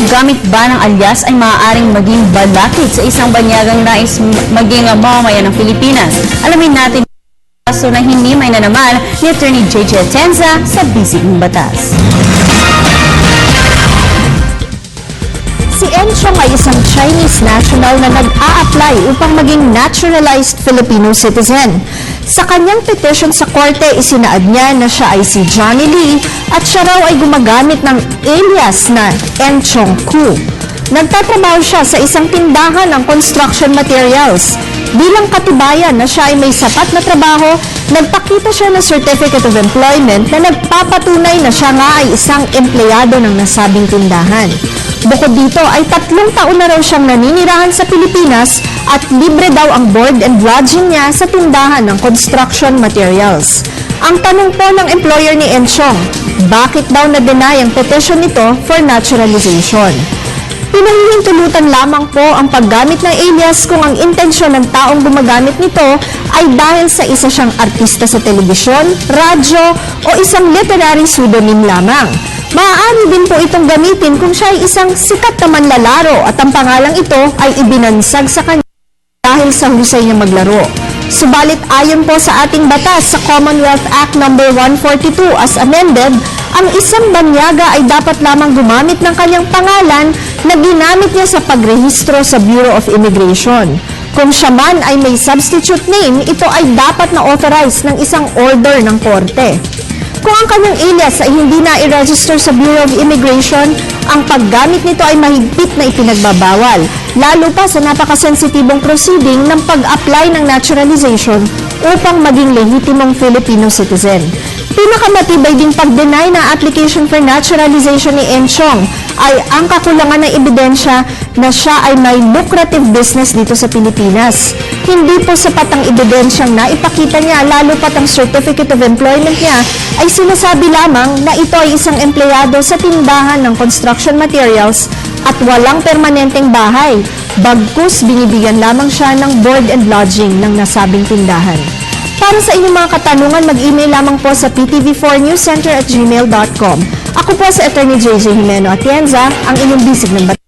paggamit ba ng alias ay maaaring maging balakid sa isang banyagang nais maging mamamayan ng Pilipinas? Alamin natin kaso na hindi may nanaman ni Attorney J.J. Atenza sa Bisig ng Batas. Si Enchong ay isang Chinese national na nag-a-apply upang maging naturalized Filipino citizen. Sa kanyang petition sa korte, isinaad niya na siya ay si Johnny Lee at siya raw ay gumagamit ng alias na Enchong Ku. Nagtatrabaho siya sa isang tindahan ng construction materials. Bilang katibayan na siya ay may sapat na trabaho, nagpakita siya ng Certificate of Employment na nagpapatunay na siya nga ay isang empleyado ng nasabing tindahan. Bukod dito ay tatlong taon na raw siyang naninirahan sa Pilipinas at libre daw ang board and lodging niya sa tindahan ng construction materials. Ang tanong po ng employer ni Enchong, bakit daw na-deny ang petition nito for naturalization? Pinahihintulutan lamang po ang paggamit ng alias kung ang intensyon ng taong gumagamit nito ay dahil sa isa siyang artista sa telebisyon, radyo o isang literary pseudonym lamang. Maaari din po itong gamitin kung siya ay isang sikat na manlalaro at ang pangalang ito ay ibinansag sa kanya dahil sa husay niya maglaro. Subalit ayon po sa ating batas sa Commonwealth Act No. 142 as amended, ang isang banyaga ay dapat lamang gumamit ng kanyang pangalan na ginamit niya sa pagrehistro sa Bureau of Immigration. Kung siya man ay may substitute name, ito ay dapat na authorize ng isang order ng korte. Kung ang kanyang alias ay hindi na i-register sa Bureau of Immigration, ang paggamit nito ay mahigpit na ipinagbabawal, lalo pa sa napakasensitibong proceeding ng pag-apply ng naturalization upang maging lehitimong Filipino citizen. Pinakamatibay ding pag-deny ng application for naturalization ni Enchong ay ang kakulangan ng ebidensya na siya ay may lucrative business dito sa Pilipinas. Hindi po sapat ang ebidensyang naipakita niya lalo pat ang certificate of employment niya ay sinasabi lamang na ito ay isang empleyado sa tindahan ng construction materials at walang permanenteng bahay. Bagkus, binibigyan lamang siya ng board and lodging ng nasabing tindahan. Para sa inyong mga katanungan, mag-email lamang po sa ptv4newscenter at gmail.com. Ako po si Attorney JJ Jimeno Atienza, ang inyong bisig ng